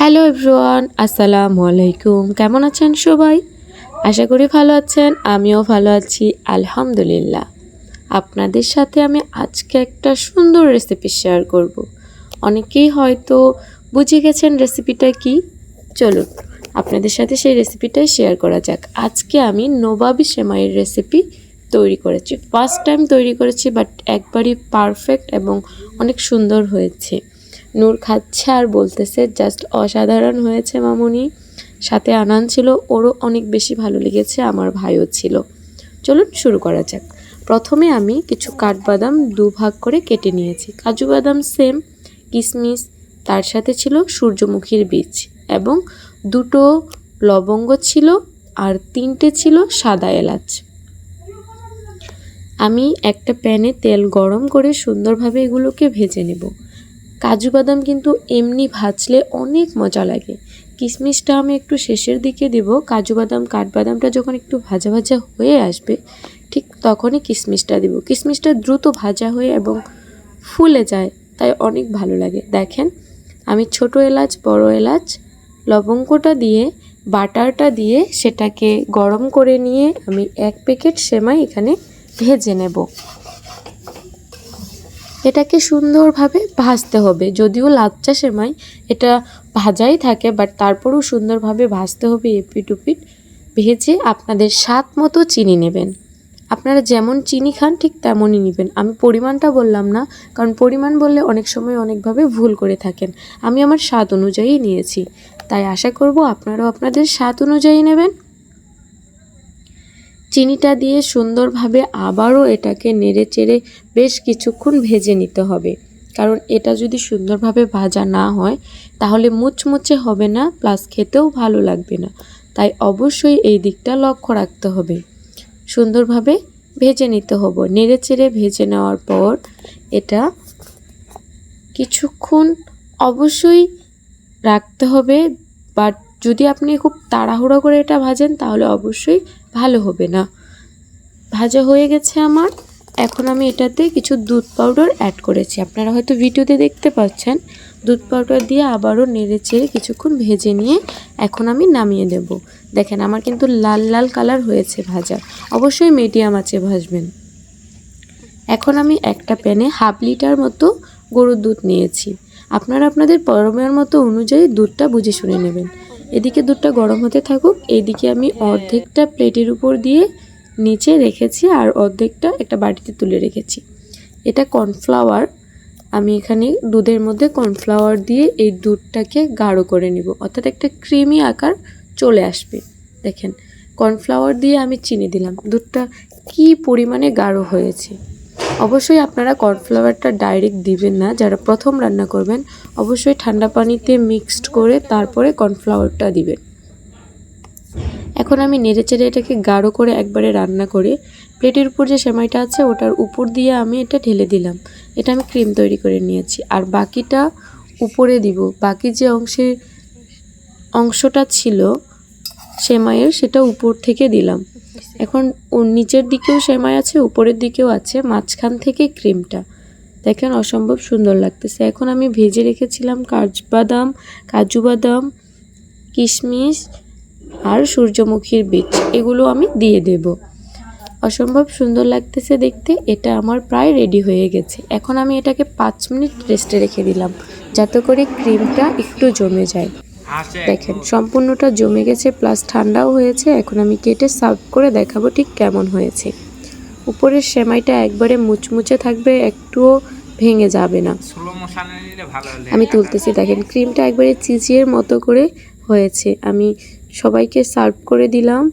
Hello everyone, আসসালামু আলাইকুম। কেমন আছেন সবাই? আশা করি ভালো আছেন, আমিও ভালো আছি, আলহামদুলিল্লাহ। আপনাদের সাথে আমি আজকে একটা সুন্দর রেসিপি শেয়ার করব। অনেকেই হয়তো বুঝে গেছেন রেসিপিটা কি? চলুন, আপনাদের সাথে সেই রেসিপিটাই শেয়ার করা যাক। আজকে আমি নবাবি সেমাইয়ের রেসিপি তৈরি করেছি। ফার্স্ট টাইম তৈরি করেছি বাট একবারই পারফেক্ট এবং অনেক সুন্দর হয়েছে। নূর খাচ্ছে আর বলতেছে, জাস্ট অসাধারণ হয়েছে মামুনি। সাথে আনান ছিল, ওরও অনেক বেশি ভালো লেগেছে, আমার ভাইও ছিল। চলুন শুরু করা যাক। প্রথমে আমি কিছু কাঠবাদাম দুভাগ করে কেটে নিয়েছি। কাজু বাদাম সেম কিশমিশ তার সাথে ছিল সূর্যমুখীর বীজ এবং দুটো লবঙ্গ ছিল আর তিনটে ছিল সাদা এলাচ। আমি একটা প্যানে তেল গরম করে সুন্দরভাবে এগুলোকে ভেজে নেব। কাজু বাদাম কিন্তু এমনি ভাজলে অনেক মজা লাগে। কিশমিশটা আমি একটু শেষের দিকে দেব। কাজু বাদাম কাঠবাদামটা যখন একটু ভাজা ভাজা হয়ে আসবে, ঠিক তখনই কিশমিশটা দেব। কিশমিশটা দ্রুত ভাজা হয়ে এবং ফুলে যায়, তাই অনেক ভালো লাগে। দেখেন, আমি ছোট এলাচ, বড় এলাচ, লবঙ্গটা দিয়ে, বাটারটা দিয়ে সেটাকে গরম করে নিয়ে আমি এক প্যাকেট সেমাই এখানে ভেজে নেব। এটাকে সুন্দরভাবে ভাজতে হবে। যদিও লাচ্চা সেমাই এটা ভাজাই থাকে বাট তারপরেও সুন্দরভাবে ভাজতে হবে এপিট উপিট ভেজে আপনাদের স্বাদ মতো চিনি নেবেন। আপনারা যেমন চিনি খান, ঠিক তেমনই নেবেন। আমি পরিমাণটা বললাম না, কারণ পরিমাণ বললে অনেক সময় অনেকভাবে ভুল করে থাকেন। আমি আমার স্বাদ অনুযায়ী নিয়েছি। তাই আশা করব আপনারাও আপনাদের স্বাদ অনুযায়ী নেবেন। চিনিটা দিয়ে সুন্দরভাবে আবারও এটাকে নেড়ে চেড়ে বেশ কিছুক্ষণ ভেজে নিতে হবে। কারণ এটা যদি সুন্দরভাবে ভাজা না হয়, তাহলে মুচমুচে হবে না, প্লাস খেতেও ভালো লাগবে না। তাই অবশ্যই এই দিকটা লক্ষ্য রাখতে হবে। সুন্দরভাবে ভেজে নিতে হবে। নেড়ে চেড়ে ভেজে নেওয়ার পর এটা কিছুক্ষণ অবশ্যই রাখতে হবে, বাট যদি আপনি খুব তাড়াহুড়ো করে এটা ভাজেন, তাহলে অবশ্যই ভালো হবে না। ভাজা হয়ে গেছে আমার। এখন আমি এটাতে কিছু দুধ পাউডার অ্যাড করেছি। আপনারা হয়তো ভিডিওতে দেখতে পাচ্ছেন, দুধ পাউডার দিয়ে আবারও নেড়ে চেড়ে কিছুক্ষণ ভেজে নিয়ে এখন আমি নামিয়ে দেব। দেখেন, আমার কিন্তু লাল লাল কালার হয়েছে ভাজা। অবশ্যই মিডিয়াম আছে ভাজবেন। এখন আমি একটা প্যানে হাফ লিটার মতো গরুর দুধ নিয়েছি। আপনারা আপনাদের পরমের মতো অনুযায়ী দুধটা বুঝে শুনে নেবেন। এদিকে দুধটা গরম হতে থাকুক, এইদিকে আমি অর্ধেকটা প্লেটের উপর দিয়ে নিচে রেখেছি আর অর্ধেকটা একটা বাটিতে তুলে রেখেছি। এটা কর্নফ্লাওয়ার। আমি এখানে দুধের মধ্যে কর্নফ্লাওয়ার দিয়ে এই দুধটাকে গাঢ় করে নিব। অর্থাৎ একটা ক্রিমি আকার চলে আসবে। দেখেন, কর্নফ্লাওয়ার দিয়ে আমি চিনি দিলাম। দুধটা কি পরিমাণে গাঢ় হয়েছে। অবশ্যই আপনারা কর্নফ্লাওয়ারটা ডাইরেক্ট দিবেন না। যারা প্রথম রান্না করবেন, অবশ্যই ঠান্ডা পানিতে মিক্সড করে তারপরে কর্নফ্লাওয়ারটা দিবেন। এখন আমি নেড়ে চেড়ে এটাকে গাঢ় করে একবারে রান্না করে, প্লেটের উপর যে সেমাইটা আছে ওটার উপর দিয়ে আমি এটা ঢেলে দিলাম। এটা আমি ক্রিম তৈরি করে নিয়েছি। আর বাকিটা উপরে দিব। বাকি যে অংশের অংশটা ছিল সেমাইয়ের, সেটা উপর থেকে দিলাম। এখন ওর নিচের দিকেও সেমাই আছে, উপরের দিকেও আছে, মাঝখান থেকে ক্রিমটা। দেখেন অসম্ভব সুন্দর লাগতেছে। এখন আমি ভেজে রেখেছিলাম কাজবাদাম কাজু বাদাম কিশমিশ আর সূর্যমুখীর বীজ। এগুলো আমি দিয়ে দেব। অসম্ভব সুন্দর লাগতেছে দেখতে। এটা আমার প্রায় রেডি হয়ে গেছে। এখন আমি এটাকে পাঁচ মিনিট রেস্টে রেখে দিলাম, যাতে করে ক্রিমটা একটু জমে যায়। দেখেন সম্পূর্ণটা জমে গেছে প্লাস ঠান্ডাও হয়েছে। এখন আমি কেটে সার্ভ করে দেখাবো ঠিক কেমন হয়েছে। উপরের সেমাইটা একবারে মুচমুচে থাকবে একটুও ভেঙে যাবে না। আমি তুলতেছি দেখেন ক্রিমটা একবারে চিচিয়ের মতো করে হয়েছে। আমি সবাইকে সার্ভ করে দিলাম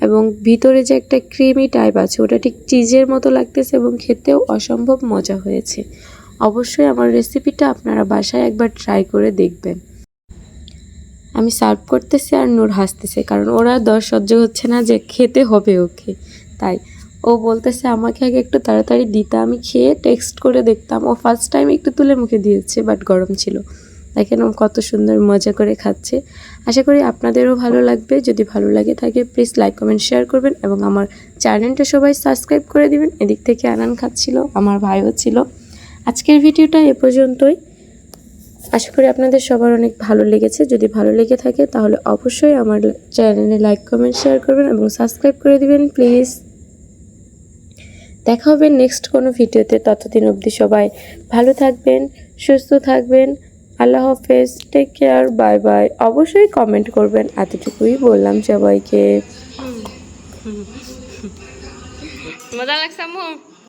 এবং ভিতরে যে একটা ক্রিমি টাইপ আছে ওটা ঠিক চিজের মতো লাগতেছে এবং খেতেও অসম্ভব মজা হয়েছে। অবশ্যই আমার রেসিপিটা আপনারা বাসায় একবার ট্রাই করে দেখবেন। আমি সার্ভ করতেছি আর নূর হাসতেছে, কারণ ওরা দশ সহ্য হচ্ছে না যে খেতে হবে ওকে। তাই ও বলতেছে, আমাকে আগে একটু তাড়াতাড়ি দিতে, আমি খেয়ে টেক্সট করে দেখতাম। ও ফার্স্ট টাইম একটু তুলে মুখে দিয়েছে বাট গরম ছিল। দেখেন ও কত সুন্দর মজা করে খাচ্ছে। আশা করি আপনাদেরও ভালো লাগবে। যদি ভালো লাগে থাকে প্লিজ লাইক কমেন্ট শেয়ার করবেন এবং আমার চ্যানেলটা সবাই সাবস্ক্রাইব করে দিবেন। এদিক থেকে আনান খাচ্ছিল, আমার ভাইও ছিল। আজকের ভিডিওটা এ পর্যন্তই। আশা করি আপনাদের সবার অনেক ভালো লেগেছে। যদি ভালো লেগে থাকে তাহলে অবশ্যই আমার চ্যানেলে লাইক, কমেন্ট, শেয়ার করবেন এবং সাবস্ক্রাইব করে দিবেন, প্লিজ। দেখা হবে নেক্সট কোনো ভিডিওতে। ততদিন অবধি সবাই ভালো থাকবেন, সুস্থ থাকবেন। আল্লাহ হাফেজ। টেক কেয়ার বাই বাই অবশ্যই কমেন্ট করবেন। এতটুকুই বললাম সবাইকে। মজা লাগছে